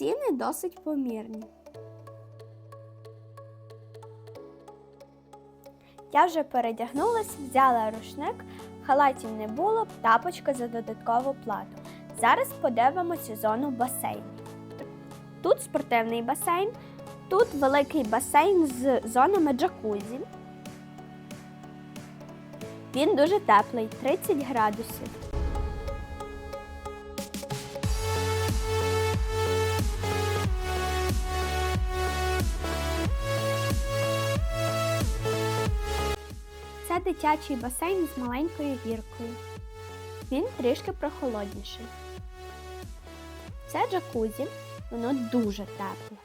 ціни досить помірні. Я вже передягнулась, взяла рушник, халатів не було, тапочка за додаткову плату. Зараз подивимося зону в басейні. Тут спортивний басейн, тут великий басейн з зонами джакузі. Він дуже теплий, 30 градусів. Дитячий басейн з маленькою гіркою. Він трішки прохолодніший. Це джакузі, воно дуже тепле.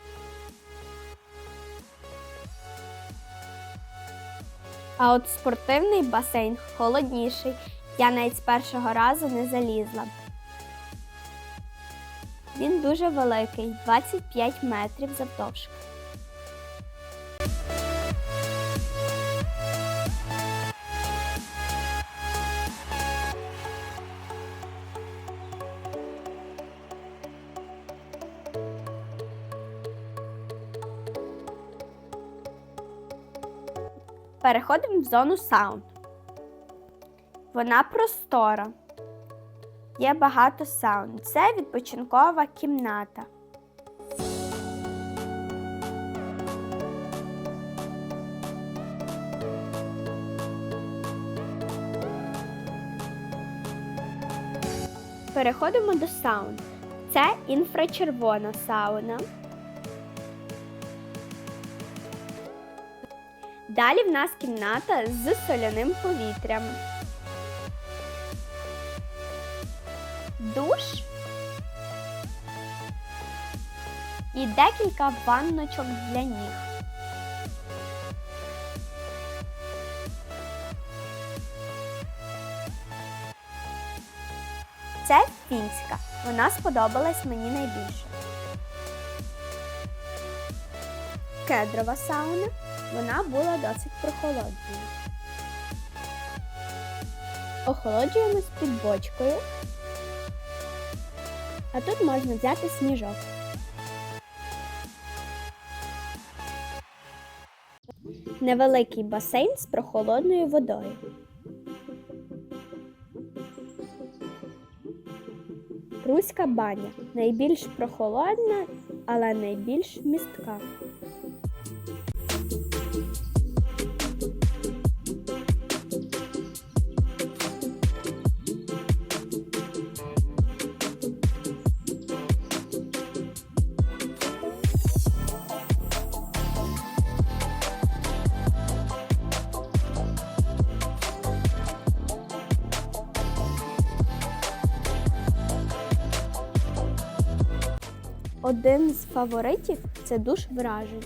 А от спортивний басейн холодніший. Я навіть з першого разу не залізла. Він дуже великий, 25 метрів завдовжки. Переходимо в зону саунд. Вона простора. Є багато саунд. Це відпочинкова кімната. Переходимо до саунд. Це інфрачервона сауна. Далі в нас кімната з соляним повітрям. Душ і декілька ванночок для ніг. Це фінська. Вона сподобалась мені найбільше. Кедрова сауна. Вона була досить прохолодною. Охолоджуємось під бочкою. А тут можна взяти сніжок. Невеликий басейн з прохолодною водою. Руська баня найбільш прохолодна, але найбільш містка. Один з фаворитів це душ вражень.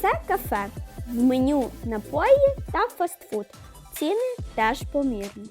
Це кафе. В меню напої та фастфуд. Ціни теж помірні.